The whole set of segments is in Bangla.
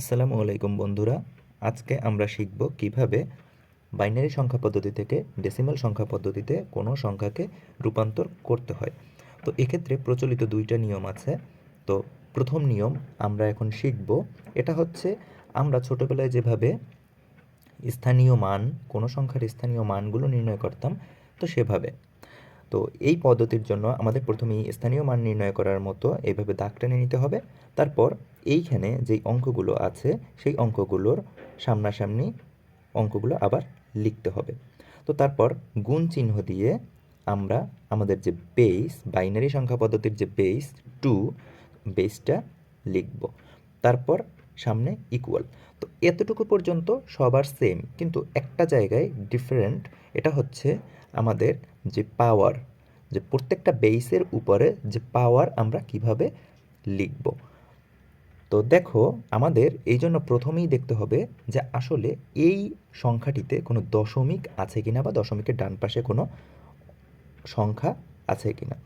আসসালামু আলাইকুম বন্ধুরা, আজকে আমরা শিখব কীভাবে বাইনারি সংখ্যা পদ্ধতি থেকে ডেসিমাল সংখ্যা পদ্ধতিতে কোনো সংখ্যাকে রূপান্তর করতে হয়। তো এক্ষেত্রে প্রচলিত দুইটা নিয়ম আছে। তো প্রথম নিয়ম আমরা এখন শিখব, এটা হচ্ছে আমরা ছোটোবেলায় যেভাবে স্থানীয় মান, কোনো সংখ্যার স্থানীয় মানগুলো নির্ণয় করতাম, তো সেভাবে। তো এই পদ্ধতির জন্য আমাদের প্রথমেই স্থানীয় মান নির্ণয় করার মতো এইভাবে দাগ টেনে নিতে হবে। তারপর এইখানে যেই অঙ্কগুলো আছে, সেই অঙ্কগুলোর সামনাসামনি অঙ্কগুলো আবার লিখতে হবে। তো তারপর গুণ চিহ্ন দিয়ে আমরা আমাদের যে বেস বাইনারি সংখ্যা পদ্ধতির যে বেস টু বেসটা লিখব। তারপর সামনে ইকুয়াল তো এতটুকু পর্যন্ত সবার সেম কিন্তু একটা জায়গায় ডিফারেন্ট এটা হচ্ছে আমাদের যে পাওয়ার যে প্রত্যেকটা বেসের উপরে যে পাওয়ার আমরা কীভাবে লিখব। তো দেখো, আমাদের এই জন্য প্রথমেই দেখতে হবে যে আসলে এই সংখ্যাটিতে কোনো দশমিক আছে কিনা বা দশমিকের ডান পাশে কোনো সংখ্যা আছে কিনা।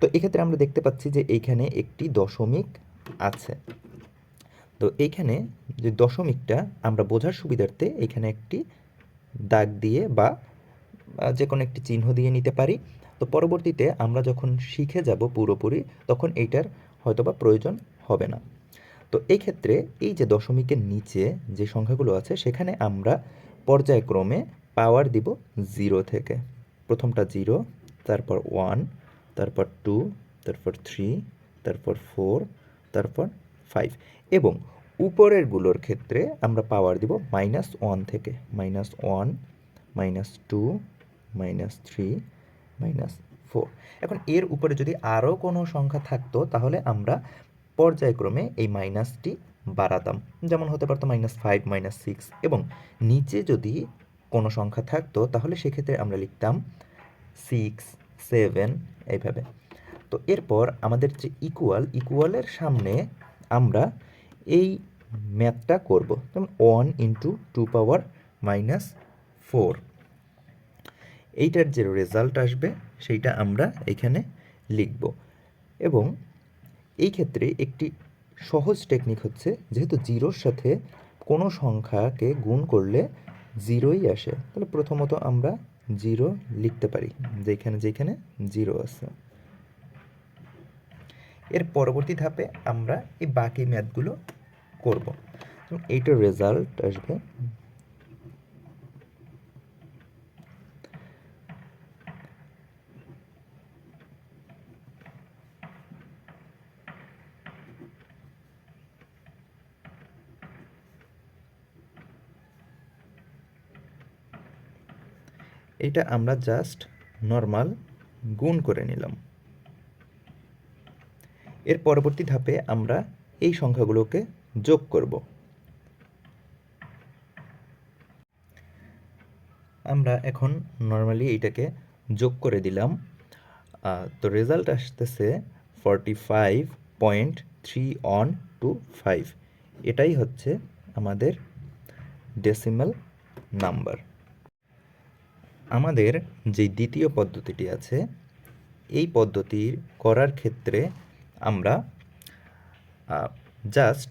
তো এক্ষেত্রে আমরা দেখতে পাচ্ছি যে এইখানে একটি দশমিক আছে। তো এইখানে যে দশমিকটা আমরা বোঝার সুবিধার্থে এখানে একটি দাগ দিয়ে বা যে কোনো একটি চিহ্ন দিয়ে নিতে পারি। তো পরবর্তীতে আমরা যখন শিখে যাব পুরোপুরি, তখন এইটার হয়তোবা প্রয়োজন হবে না। তো এই ক্ষেত্রে এই যে দশমিকের নিচে যে সংখ্যাগুলো আছে, সেখানে আমরা পর্যায়ক্রমে পাওয়ার দিব জিরো থেকে। প্রথমটা জিরো তারপর ওয়ান তারপর টু তারপর থ্রি তারপর ফোর তারপর ফাইভ এবং উপরেরগুলোর ক্ষেত্রে আমরা পাওয়ার দিব মাইনাস ওয়ান থেকে। Minus one minus two minus three minus four এখন এর উপরে যদি আরও কোনো সংখ্যা থাকতো, তাহলে আমরা পর্যায়ক্রমে এই মাইনাসটি বাড়াতাম। যেমন হতে পারতো মাইনাস ফাইভ, মাইনাস সিক্স এবং নিচে যদি কোনো সংখ্যা থাকতো, তাহলে সেক্ষেত্রে আমরা লিখতাম সিক্স, সেভেন এইভাবে। তো এরপর আমাদের যে ইকুয়াল ইকুয়ালের সামনে আমরা এই ম্যাথটা করব। যেমন one into two power minus four এইটার যে রেজাল্ট আসবে, সেইটা আমরা এখানে লিখব। এবং এই ক্ষেত্রে একটি সহজ টেকনিক হচ্ছে যেহেতু জিরোর সাথে কোনো সংখ্যাকে গুণ করলে জিরোই আসে, তাহলে প্রথমত আমরা জিরো লিখতে পারি, যেখানে যেখানে জিরো আছে। এর পরবর্তী ধাপে আমরা এই বাকি ম্যাথগুলো করব। এইটার রেজাল্ট আসবে এটা আমরা জাস্ট নর্মাল গুণ করে নিলাম। এর পরবর্তী ধাপে আমরা এই সংখ্যাগুলোকে যোগ করব। আমরা এখন নর্মালি এইটাকে যোগ করে দিলাম। তো রেজাল্ট আসতেছে forty five point three one two five এটাই হচ্ছে আমাদের ডেসিমাল নাম্বার আমাদের যে দ্বিতীয় পদ্ধতিটি আছে, এই পদ্ধতির করার ক্ষেত্রে আমরা জাস্ট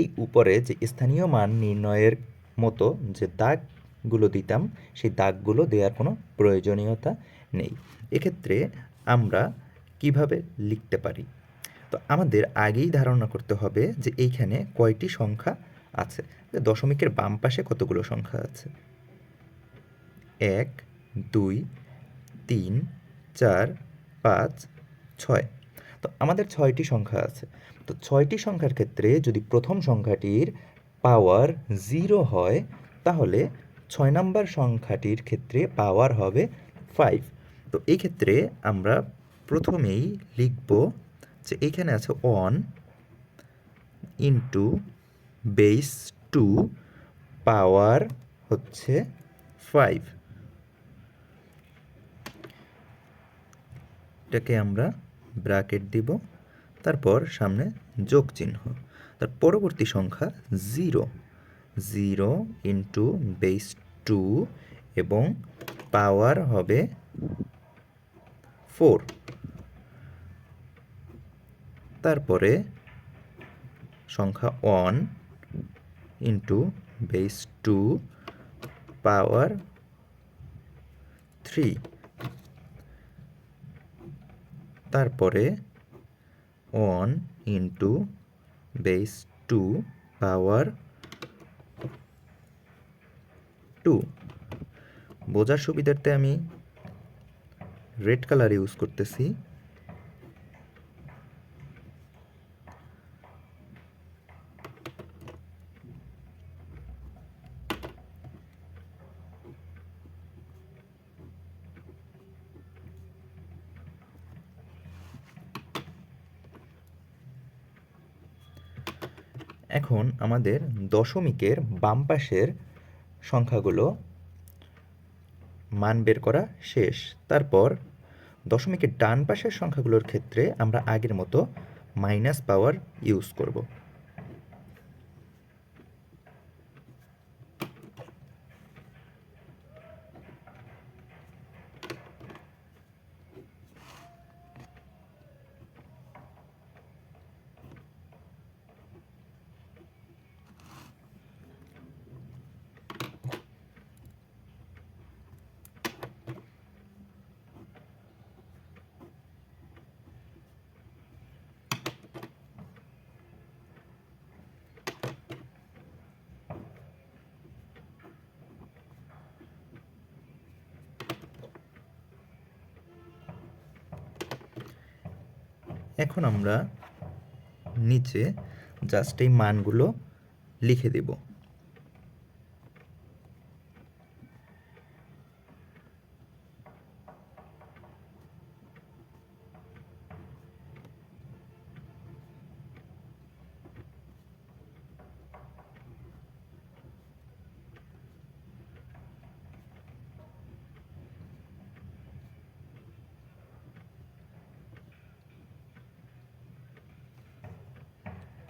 এই উপরে যে স্থানীয় মান নির্ণয়ের মতো যে দাগগুলো দিতাম, সেই দাগগুলো দেওয়ার কোনো প্রয়োজনীয়তা নেই। এক্ষেত্রে আমরা কীভাবে লিখতে পারি? তো আমাদের আগেই ধারণা করতে হবে যে এইখানে কয়টি সংখ্যা আছে। দশমিকের বাম পাশে কতগুলো সংখ্যা আছে? এক দুই, তিন, চার, পাঁচ, ছয়। তো আমাদের ছয়টি সংখ্যা আছে। তো ছয়টি সংখ্যার ক্ষেত্রে যদি প্রথম সংখ্যাটির পাওয়ার জিরো হয়, তাহলে ছয় নম্বর সংখ্যাটির ক্ষেত্রে পাওয়ার হবে ফাইভ তো এই ক্ষেত্রে আমরা প্রথমেই লিখব যে এখানে আছে one into base two power হচ্ছে ফাইভ এটাকে আমরা ব্র্যাকেট দিব। তারপর সামনে যোগ চিহ্ন। তার পরবর্তী সংখ্যা zero. Zero into base two এবং পাওয়ার হবে ফোর। তারপরে সংখ্যা one into base two power three. তারপরে one into base two power two বোঝার সুবিধার্থে আমি রেড কালার ইউজ করতেছি। এখন আমাদের দশমিকের বাম পাশের সংখ্যাগুলো মান বের করা শেষ। তারপর দশমিকের ডান পাশের সংখ্যাগুলোর ক্ষেত্রে আমরা আগের মতো মাইনাস পাওয়ার ইউজ করব। এখন আমরা নিচে জাস্ট এই মানগুলো লিখে দেব।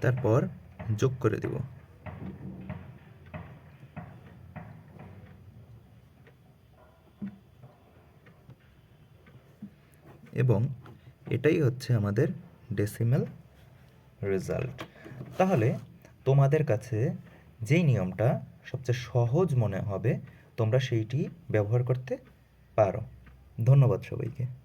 তারপর যোগ করে দেব। এবং এটাই হচ্ছে আমাদের ডেসিমেল রেজাল্ট তাহলে তোমাদের কাছে যেই নিয়মটা সবচেয়ে সহজ মনে হবে, তোমরা সেইটি ব্যবহার করতে পারো। ধন্যবাদ সবাইকে।